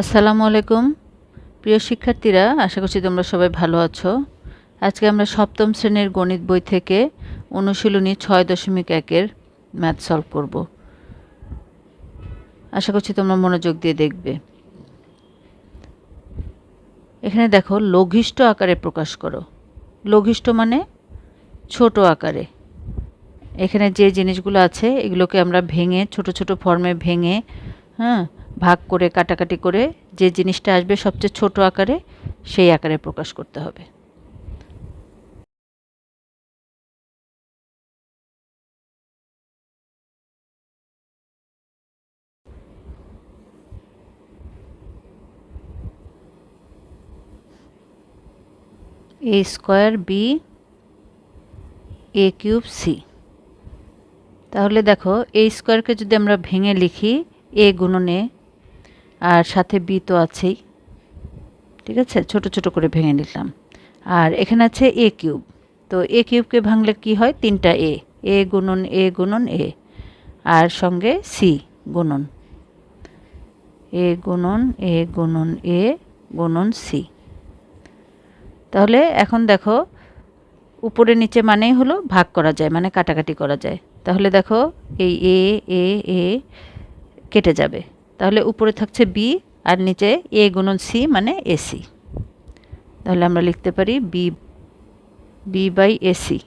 আসসালামু আলাইকুম। প্রিয় শিক্ষার্থীরা, আশা করছি তোমরা সবাই ভালো আছো। আজকে আমরা সপ্তম শ্রেণির গণিত বই থেকে অনুশীলনী ছয় দশমিক একের ম্যাথ সলভ করব। আশা করছি তোমরা মনোযোগ দিয়ে দেখবে। এখানে দেখো, লঘিষ্ঠ আকারে প্রকাশ করো। লঘিষ্ঠ মানে ছোট আকারে। এখানে যে জিনিসগুলো আছে, এগুলোকে আমরা ভেঙে, ছোট ছোট ফর্মে ভেঙে হ্যাঁ ভাগ করে, কাটাকাটি করে যে জিনিসটা আসবে সবচেয়ে ছোট আকারে সেই আকারে প্রকাশ করতে হবে। A square B A cube C তাহলে দেখো এই স্কোয়ারকে যদি আমরা ভেঙে লিখি এ গুণন এ আর সাথে বি তো আছেই। ঠিক আছে? ছোট ছোট করে ভেঙে নিলাম। আর এখানে আছে এ কিউব। তো এ কিউবকে ভাঙলে কি হয়? তিনটা এ। এ গুণন এ গুণন, এ। আর সঙ্গে সি, গুণন। এ গুণন এ গুণন এ গুণন, সি। তাহলে এখন দেখো, উপরে নিচে মানেই হলো ভাগ করা যায় মানে কাটাকাটি করা যায়। তাহলে দেখো, এই এ এ এ কেটে যাবে। তাহলে উপরে থাকছে বি আর নিচে এ গুণন সি মানে এসি তাহলে আমরা লিখতে পারি বি বি বাই এসি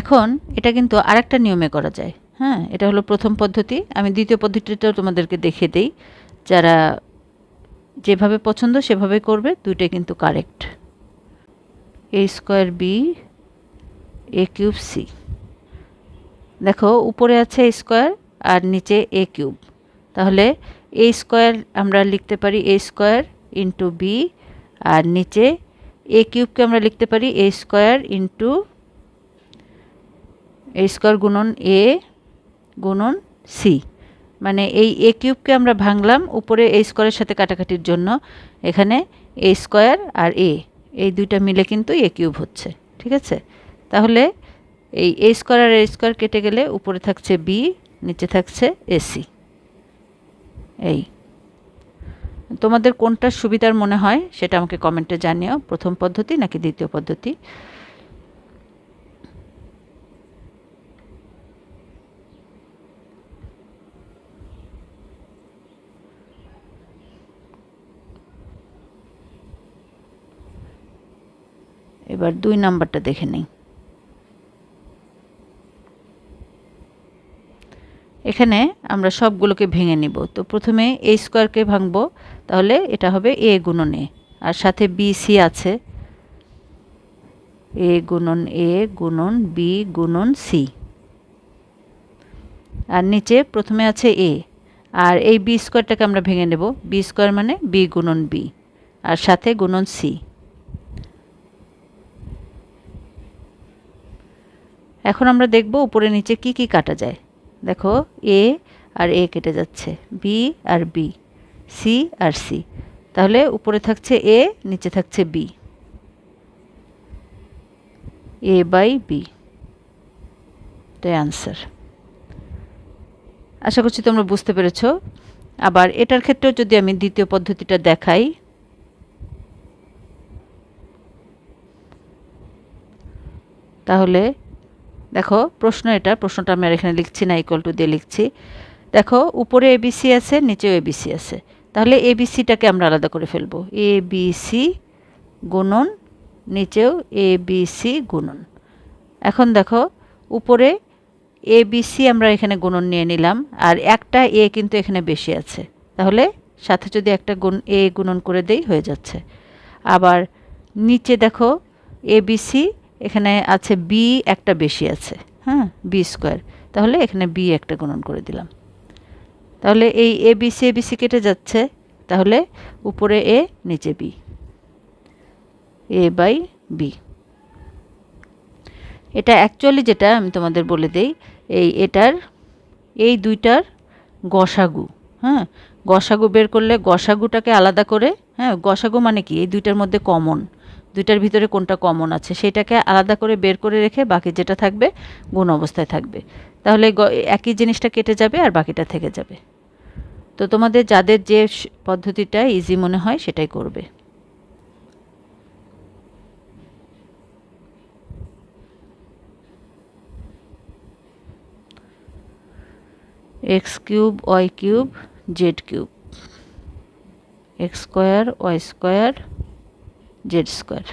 এখন এটা কিন্তু আরেকটা নিয়মে করা যায় হ্যাঁ? এটা হলো প্রথম পদ্ধতি। আমি দ্বিতীয় পদ্ধতিটাও তোমাদেরকে দেখে দেই। যারা যেভাবে পছন্দ সেভাবে করবে, দুইটাই কিন্তু correct A square B A cube C দেখো, উপরে আছে স্কোয়ার আর নিচে এ কিউব তাহলে এ স্কোয়ার আমরা লিখতে পারি এ স্কোয়ার ইন্টু বি আর নিচে এ কিউবকে আমরা লিখতে পারি A square into A square গুণন এ গুণন সি মানে এই এ কিউবকে আমরা ভাঙলাম উপরে এ স্কোয়ারের সাথে কাটাকাটির জন্য। এখানে এ স্কোয়ার আর এ এই দুইটা মিলে কিন্তু এ কিউব হচ্ছে। ঠিক আছে? তাহলে এই এ স্কোয়ার আর এ স্কোয়ার কেটে গেলে উপরে থাকছে বি নিচে থাকছে এসি এই। তোমাদের কোনটা সুবিধার মনে হয় সেটা আমাকে কমেন্টে জানিও, প্রথম পদ্ধতি নাকি দ্বিতীয় পদ্ধতি? এবার দুই নাম্বারটা দেখে নিই। এখানে আমরা সবগুলোকে ভেঙে নিব। তো প্রথমে এ স্কোয়ারকে ভাঙবো, তাহলে এটা হবে এ গুণন এ আর সাথে বি সি আছে। এ গুণন এ গুণন বি গুণন সি আর নিচে প্রথমে আছে এ আর এই বি স্কোয়ারটাকে আমরা ভেঙে নেব। বি স্কোয়ার মানে বি গুণন বি আর সাথে গুণন সি এখন আমরা দেখব উপরে নিচে কি কি কাটা যায়। দেখো এ আর এ কেটে যাচ্ছে বি আর বি সি আর সি তাহলে উপরে থাকছে এ নিচে থাকছে বি এ বাই বি তো অ্যান্সার আশা করছি তোমরা বুঝতে পেরেছ। আবার এটার ক্ষেত্রেও যদি আমি দ্বিতীয় পদ্ধতিটা দেখাই, তাহলে দেখো, প্রশ্ন এটা, প্রশ্নটা আমি আর এখানে লিখছি না ইকুয়াল টু দিয়ে লিখছি। দেখো, উপরে এবিসি আছে, নিচেও এবিসি আছে। তাহলে এবিসিটাকে আমরা আলাদা করে ফেলব। এ বি সি গুণন, নিচেও এ বি সি গুণন। এখন দেখো, উপরে এ বি সি আমরা এখানে গুণন নিয়ে নিলাম, আর একটা এ কিন্তু এখানে বেশি আছে। তাহলে সাথে যদি একটা গুণ এ গুণন করে দেই, হয়ে যাচ্ছে। আবার নিচে দেখো এ বি সি এখানে আছে বি একটা বেশি আছে হ্যাঁ? বি স্কোয়ার তাহলে এখানে বি একটা গুণন করে দিলাম। তাহলে এই A B C A B C কেটে যাচ্ছে। তাহলে উপরে এ নিচে বি এ বাই বি এটা অ্যাকচুয়ালি যেটা আমি তোমাদের বলে দেই, এই এটার, এই দুইটার গসাগু হ্যাঁ? গসাগু বের করলে গসাগুটাকে আলাদা করে হ্যাঁ? গসাগু মানে কি? এই দুইটার মধ্যে কমন দুইটার ভিতরে কোনটা কমন আছে সেটাকে আলাদা করে বের করে রেখে বাকি যেটা থাকবে গুণ অবস্থায় থাকবে। তাহলে একই জিনিসটা কেটে যাবে আর বাকিটা থেকে যাবে। তো তোমাদের যাদের যে পদ্ধতিটা ইজি মনে হয় সেটাই করবে। X cube, Y cube, Z cube. X square, Y square Z square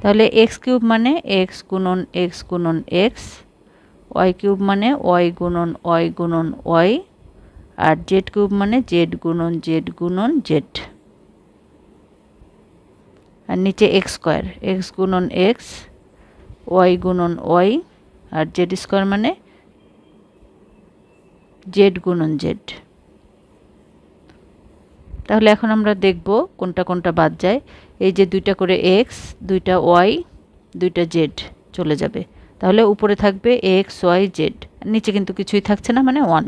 তাহলে এক্স কিউব মানে এক্স গুণন এক্স গুণন এক্স ওয়াই কিউব মানে ওয়াই গুণন ওয়াই গুণন ওয়াই আর জেড কিউব মানে জেড গুণন জেড গুণন জেড আর নিচে এক্স স্কোয়ার এক্স গুণন এক্স ওয়াই গুণন ওয়াই আর জেড স্কোয়ার মানে জেড গুণন জেড তাহলে এখন আমরা দেখব কোনটা কোনটা বাদ যায়। এই যে দুইটা করে এক্স দুইটা ওয়াই দুইটা জেড চলে যাবে। তাহলে উপরে থাকবে এক্স ওয়াই জেড নিচে কিন্তু কিছুই থাকছে না মানে ওয়ান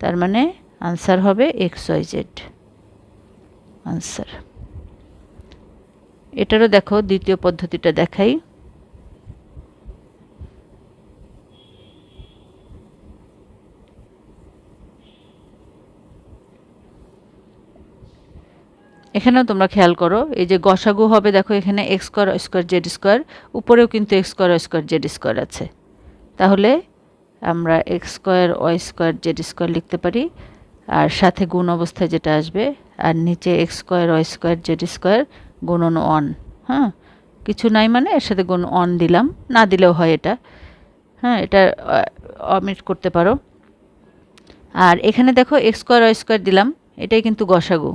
তার মানে আনসার হবে এক্স ওয়াই জেড আনসার এটারও দেখো দ্বিতীয় পদ্ধতিটা দেখাই। এখানেও তোমরা খেয়াল করো, এই যে গসাগু হবে, দেখো এখানে X square square Z square উপরেও কিন্তু X square square Z square আছে। তাহলে আমরা X square Y square Z square লিখতে পারি, আর সাথে গুণ অবস্থায় যেটা আসবে, আর নিচে X square Y square Z square গুণন অন হ্যাঁ? কিছু নাই মানে এর সাথে গুণ অন দিলাম, না দিলেও হয় এটা হ্যাঁ? এটা অমিট করতে পারো। আর এখানে দেখো এক্স স্কোয়ার ওয়াই স্কোয়ার দিলাম, এটাই কিন্তু গসাগু।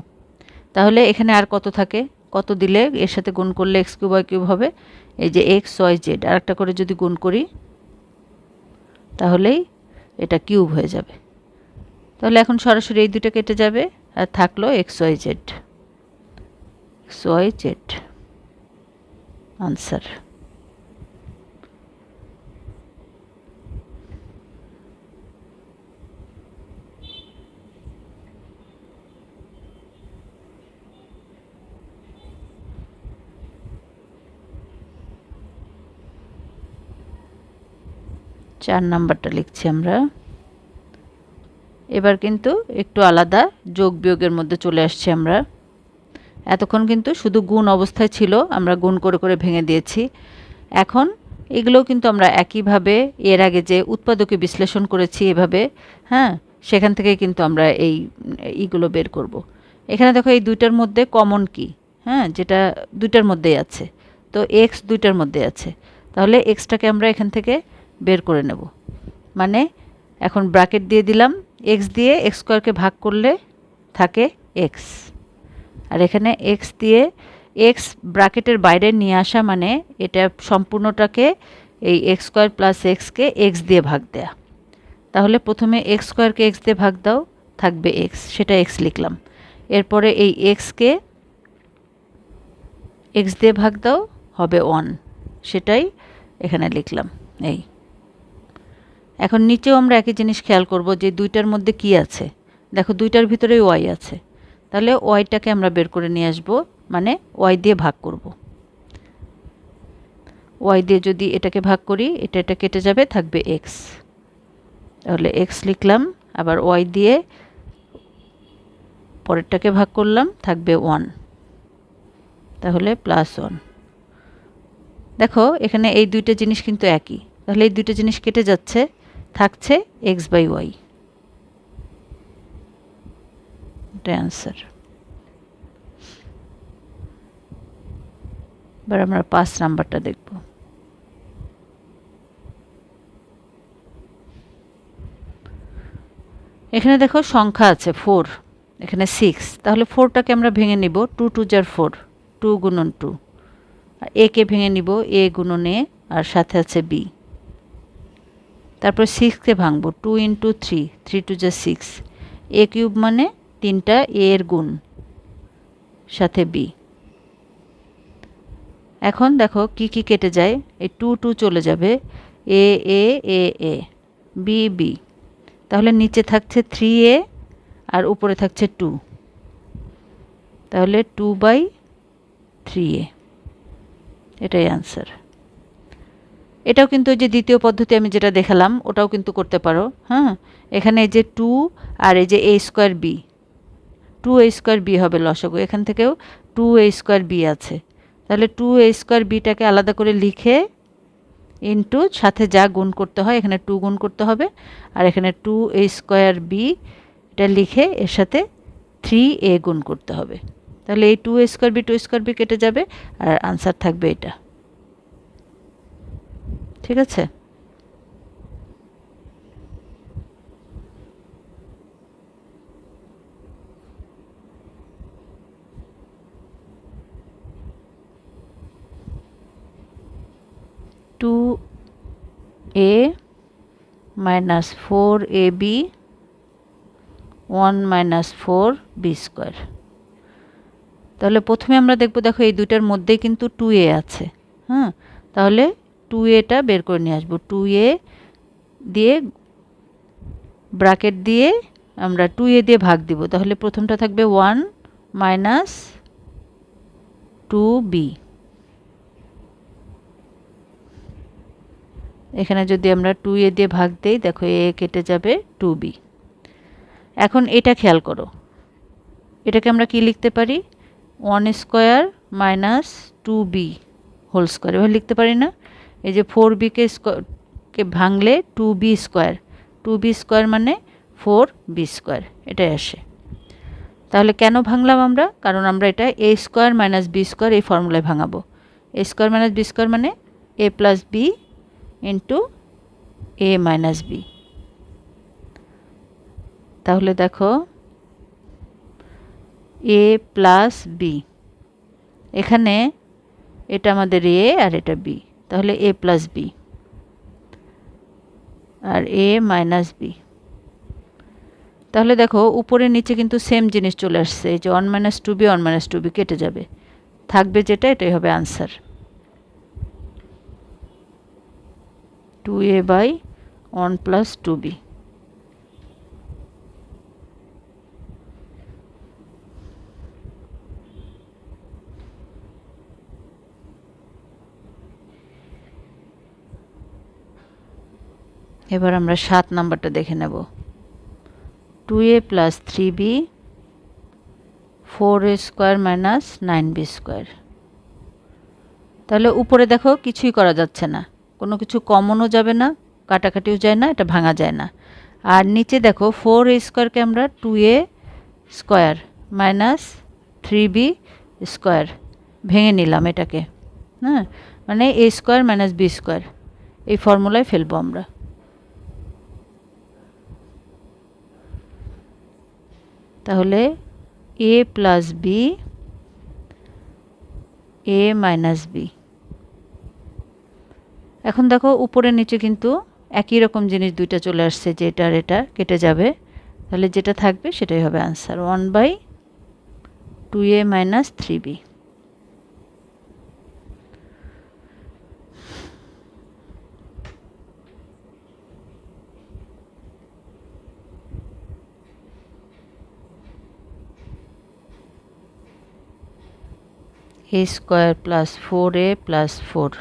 তাহলে এখানে আর কত থাকে? কত দিলে এর সাথে গুণ করলে এক্স কিউব ওয়াই কিউব হবে? এই যে এক্স ওয়াই জেড আর একটা করে যদি গুণ করি, তাহলেই এটা কিউব হয়ে যাবে। তাহলে এখন সরাসরি এই দুটো কেটে যাবে, আর থাকল X Y Z X Y Z answer চার নাম্বারটা লিখছি আমরা। এবার কিন্তু একটু আলাদা যোগ বিয়োগের মধ্যে চলে আসছি আমরা। এতক্ষণ কিন্তু শুধু গুণ অবস্থায় ছিল, আমরা গুণ করে করে ভেঙে দিয়েছি। এখন এগুলোও কিন্তু আমরা একইভাবে এর আগে যে উৎপাদকে বিশ্লেষণ করেছি এভাবে হ্যাঁ সেখান থেকে কিন্তু আমরা এই ইগুলো বের করব। এখানে দেখো এই দুইটার মধ্যে কমন কি? হ্যাঁ যেটা দুইটার মধ্যেই আছে। তো এক্স দুইটার মধ্যে আছে। তাহলে এক্সটাকে আমরা এখান থেকে বের করে নেব। মানে এখন ব্র্যাকেট দিয়ে দিলাম এক্স দিয়ে এক্স স্কোয়ারকে ভাগ করলে থাকে এক্স আর এখানে এক্স দিয়ে এক্স ব্র্যাকেটের বাইরে নিয়ে আসা মানে এটা সম্পূর্ণটাকে এই এক্স স্কোয়ার প্লাস এক্সকে এক্স দিয়ে ভাগ দেয়া। তাহলে প্রথমে এক্স স্কোয়ারকে এক্স দিয়ে ভাগ দাও, থাকবে এক্স সেটা এক্স লিখলাম। এরপরে এই এক্সকে এক্স দিয়ে ভাগ দাও, হবে ওয়ান সেটাই এখানে লিখলাম, এই। এখন নিচেও আমরা একই জিনিস খেয়াল করব যে দুইটার মধ্যে কি আছে। দেখো দুইটার ভিতরেই ওয়াই আছে। তাহলে ওয়াইটাকে আমরা বের করে নিয়ে আসব মানে ওয়াই দিয়ে ভাগ করব। ওয়াই দিয়ে যদি এটাকে ভাগ করি, এটা এটা কেটে যাবে, থাকবে এক্স তাহলে এক্স লিখলাম, আবার ওয়াই দিয়ে পরেরটাকে ভাগ করলাম, থাকবে ওয়ান। তাহলে প্লাস ওয়ান। দেখো, এখানে এই দুইটা জিনিস কিন্তু একই। তাহলে এই দুইটা জিনিস কেটে যাচ্ছে। থাকছে এক্স বাই ওয়াই এটা অ্যান্সার এবার আমরা পাঁচ নাম্বারটা দেখব। এখানে দেখো সংখ্যা আছে ফোর এখানে সিক্স তাহলে ফোরটাকে আমরা ভেঙে নিব টু টু যার ফোর টু গুণন টু আর একে ভেঙে নিব এ গুণন এ আর সাথে আছে বি তারপর সিক্সকে ভাঙবো two into three three two যা সিক্স এ কিউব মানে তিনটা এ এর গুণ, সাথে বি এখন দেখো কি কি কেটে যায়? এই টু টু চলে যাবে এ এ এ এ বি বি তাহলে নিচে থাকছে থ্রি এ আর উপরে থাকছে টু তাহলে টু বাই থ্রি এ এটাই আনসার এটাও কিন্তু ওই যে দ্বিতীয় পদ্ধতি আমি যেটা দেখালাম, ওটাও কিন্তু করতে পারো হ্যাঁ? এখানে এই যে টু আর এই যে A square B two A square B হবে লসাগু, এখান থেকেও টু এ স্কোয়ার বি আছে। তাহলে টু এ স্কোয়ার বিটাকে আলাদা করে লিখে ইন্টু সাথে যা গুণ করতে হয়, এখানে টু গুণ করতে হবে, আর এখানে টু এ স্কোয়ার বি এটা লিখে এর সাথে থ্রি এ গুণ করতে হবে। তাহলে এই two A square B two square B কেটে যাবে, আর আনসার থাকবে এটা। ঠিক আছে? Two A minus four A B one minus four B square তাহলে প্রথমে আমরা দেখব, দেখো এই দুইটার মধ্যেই কিন্তু টু এ আছে হ্যাঁ তাহলে টু এটা বের করে নিয়ে আসব। টু এ দিয়ে ব্রাকেট দিয়ে আমরা টু এ দিয়ে ভাগ দিব। তাহলে প্রথমটা থাকবে ওয়ান মাইনাস টু বি এখানে যদি আমরা টু এ দিয়ে ভাগ দেই, দেখো এ কেটে যাবে টু বি এখন এটা খেয়াল করো। এটাকে আমরা কি লিখতে পারি? One square minus two B whole square এভাবে লিখতে পারি না? এই যে ফোর বিকে কে ভাঙলে two B square two B square মানে ফোর বি স্কোয়ার এটাই আসে। তাহলে কেন ভাঙলাম আমরা? কারণ আমরা এটা A square minus B square এই ফর্মুলায় ভাঙাবো। A square minus B square মানে A plus B into A minus B তাহলে দেখো এ প্লাস বি এখানে এটা আমাদের এ আর এটা বি তাহলে এ প্লাস বি আর এ মাইনাস বি তাহলে দেখো উপরে নিচে কিন্তু সেম জিনিস চলে আসছে, এই যে one minus two B one minus two B কেটে যাবে। থাকবে যেটা, এটাই হবে answer two A by one plus two B এবার আমরা সাত নাম্বারটা দেখে নেব। Two A plus three B four A square minus nine B square তাহলে উপরে দেখো কিছুই করা যাচ্ছে না। কোনো কিছু কমনও যাবে না, কাটাকাটিও যায় না, এটা ভাঙা যায় না। আর নিচে দেখো ফোর এ স্কোয়ারকে আমরা two A square minus three B square ভেঙে নিলাম এটাকে। হ্যাঁ মানে A square minus B square এই ফর্মুলায় ফেলব আমরা। তাহলে A plus B A minus B এখন দেখো উপরে নিচে কিন্তু একই রকম জিনিস দুইটা চলে আসছে, যে এটার এটা কেটে যাবে। তাহলে যেটা থাকবে সেটাই হবে answer one by two A minus three B A square plus four A plus four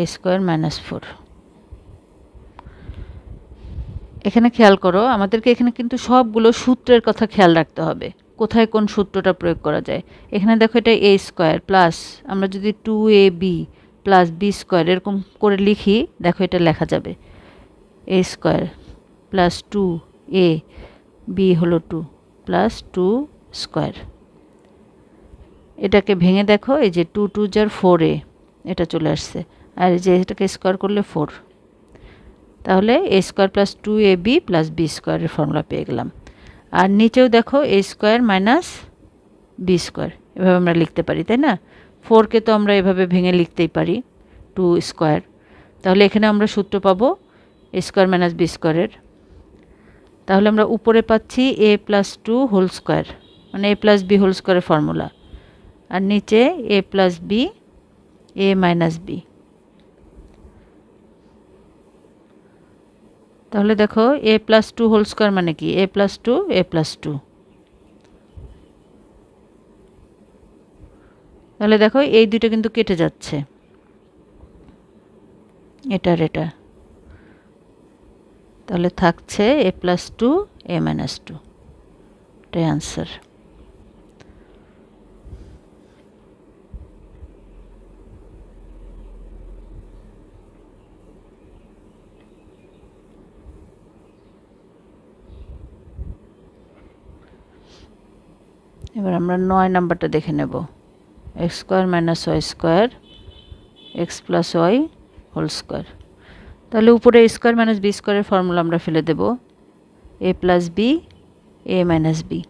A square minus four এখানে খেয়াল করো, আমাদেরকে এখানে কিন্তু সবগুলো সূত্রের কথা খেয়াল রাখতে হবে। কোথায় কোন সূত্রটা প্রয়োগ করা যায়? এখানে দেখো এটা এ স্কোয়ার প্লাস আমরা যদি two A B plus B square এরকম করে লিখি, দেখো এটা লেখা যাবে। A square plus two A B হলো টু প্লাস টু স্কোয়ার এটাকে ভেঙে দেখো, এই যে টু টু যার ফোর এ এটা চলে আসছে। আর যে এটাকে স্কোয়ার করলে ফোর তাহলে A square plus two A B plus B স্কোয়ারের ফর্মুলা পেয়ে গেলাম। আর নিচেও দেখো A square minus B square এভাবে আমরা লিখতে পারি, তাই না? ফোরকে তো আমরা এভাবে ভেঙে লিখতেই পারি টু স্কোয়ার তাহলে এখানে আমরা সূত্র পাবো এ স্কোয়ার মাইনাস বি স্কোয়ারের তাহলে আমরা উপরে পাচ্ছি A plus two whole square মানে এ প্লাস বি হোল স্কোয়ারের ফর্মুলা আর নিচে A plus B A minus B তাহলে দেখো A plus two whole square মানে কি? A plus two A plus two তাহলে দেখো, এই দুটো কিন্তু কেটে যাচ্ছে। এটার, এটা। তাহলে থাকছে A plus two A minus two এটাই আনসার এবার আমরা নয় নাম্বারটা দেখে নেব। X square minus Y square, X plus Y whole square. তাহলে উপরে স্কোয়ার মাইনাস বি স্কোয়ারের ফর্মুলা আমরা ফেলে দেব। A plus B, A minus B.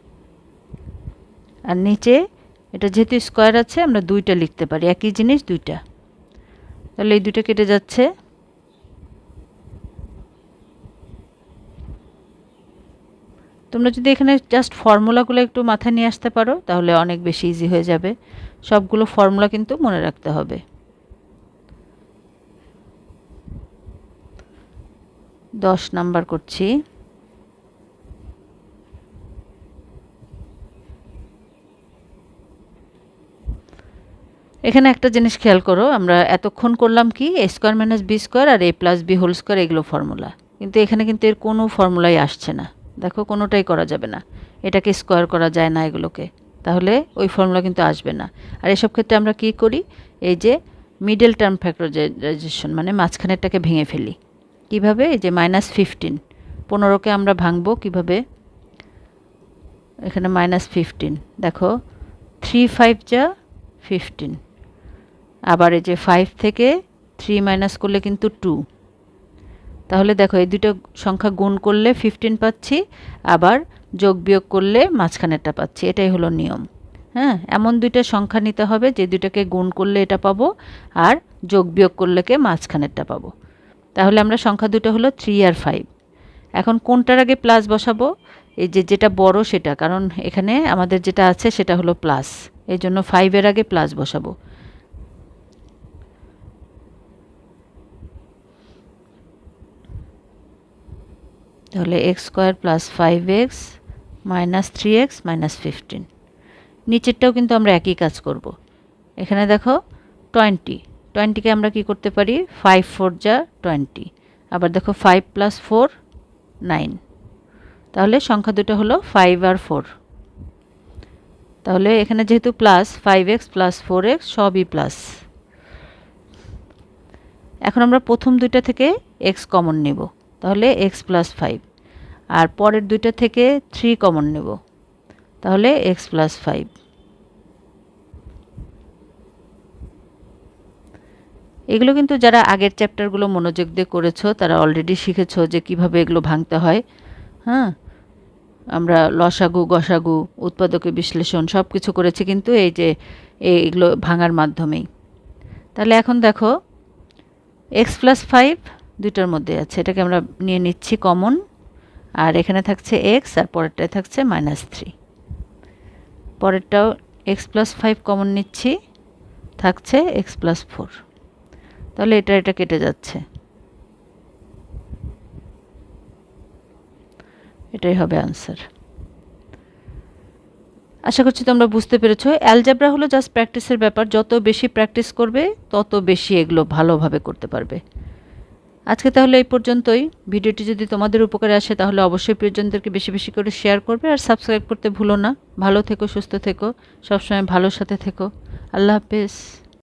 আর নিচে এটা যেহেতু স্কোয়ার আছে, আমরা দুইটা লিখতে পারি। একই জিনিস দুইটা। তাহলে এই দুইটা কেটে যাচ্ছে। তোমরা যদি এখানে জাস্ট ফর্মুলাগুলো একটু মাথায় নিয়ে আসতে পারো, তাহলে অনেক বেশি ইজি হয়ে যাবে। সবগুলো ফর্মুলা কিন্তু মনে রাখতে হবে। দশ নাম্বার করছি। এখানে একটা জিনিস খেয়াল করো, আমরা এতক্ষণ করলাম কি A square minus B square R A plus B whole square এগুলো ফর্মুলা কিন্তু এখানে কিন্তু এর কোনো ফর্মুলাই আসছে না। দেখো কোনোটাই করা যাবে না। এটাকে স্কোয়ার করা যায় না এগুলোকে। তাহলে ওই ফর্মুলা কিন্তু আসবে না। আর এসব ক্ষেত্রে আমরা কি করি? এই যে মিডল টার্ম ফ্যাক্টরাইজেশন মানে মাঝখানেরটাকে ভেঙে ফেলি। কীভাবে? এই যে মাইনাস ফিফটিন পনেরোকে আমরা ভাঙবো কীভাবে? এখানে মাইনাস ফিফটিন দেখো থ্রি ফাইভ যা ফিফটিন আবার এই যে ফাইভ থেকে থ্রি মাইনাস করলে কিন্তু টু তাহলে দেখো এই দুটো সংখ্যা গুণ করলে ফিফটিন পাচ্ছি, আবার যোগ বিয়োগ করলে মাঝখানেরটা পাচ্ছি, এটাই হলো নিয়ম। হ্যাঁ এমন দুইটা সংখ্যা নিতে হবে যে দুটাকে গুণ করলে এটা পাবো, আর যোগ বিয়োগ করলে কে মাঝখানেরটা পাবো। তাহলে আমরা সংখ্যা দুটো হলো থ্রি আর ফাইভ এখন কোনটার আগে প্লাস বসাবো? এই যে যেটা বড় সেটা, কারণ এখানে আমাদের যেটা আছে সেটা হলো প্লাস এই জন্য ফাইভের আগে প্লাস বসাবো। তাহলে X square plus five X minus three X minus fifteen নিচেরটাও কিন্তু আমরা একই কাজ করব। এখানে দেখো টোয়েন্টি টোয়েন্টিকে আমরা কি করতে পারি? ফাইভ ফোর যা টোয়েন্টি আবার দেখো ফাইভ প্লাস ফোর নাইন তাহলে সংখ্যা দুটো হলো ফাইভ আর ফোর তাহলে এখানে যেহেতু plus five X plus four X সবই প্লাস এখন আমরা প্রথম দুইটা থেকে এক্স কমন নেব। তাহলে এক্স প্লাস ফাইভ আর পরের দুইটা থেকে থ্রি কমন নেব। তাহলে এক্স প্লাস ফাইভ এগুলো কিন্তু যারা আগের চ্যাপ্টারগুলো মনোযোগ দিয়ে করেছ, তারা অলরেডি শিখেছো যে কীভাবে এগুলো ভাঙতে হয়। হ্যাঁ? আমরা লসাগু, গসাগু, উৎপাদকের বিশ্লেষণ সব কিছু করেছি কিন্তু এই যে এইগুলো ভাঙার মাধ্যমেই। তাহলে এখন দেখো এক্স প্লাস ফাইভ দুটোর মধ্যে আছে। এটাকে আমরা নিয়ে নিচ্ছি কমন আর এখানে থাকছে এক্স আর পরেরটায় থাকছে মাইনাস থ্রি পরেরটাও এক্স প্লাস ফাইভ কমন নিচ্ছি, থাকছে এক্স প্লাস ফোর তাহলে এটা এটা কেটে যাচ্ছে। এটাই হবে আনসার আশা করছি তোমরা বুঝতে পেরেছ। অ্যালজাবরা হলো জাস্ট প্র্যাকটিসের ব্যাপার। যত বেশি প্র্যাকটিস করবে, তত বেশি এগুলো ভালোভাবে করতে পারবে। আজকে তাহলে এই পর্যন্তই। ভিডিওটি যদি তোমাদের উপকারে আসে তাহলে অবশ্যই প্রিয়জনদেরকে বেশি বেশি করে শেয়ার করবে আর সাবস্ক্রাইব করতে ভুলো না। ভালো থেকো, সুস্থ থেকো। সবসময় ভালোর সাথে থেকো। আল্লাহ হাফেজ।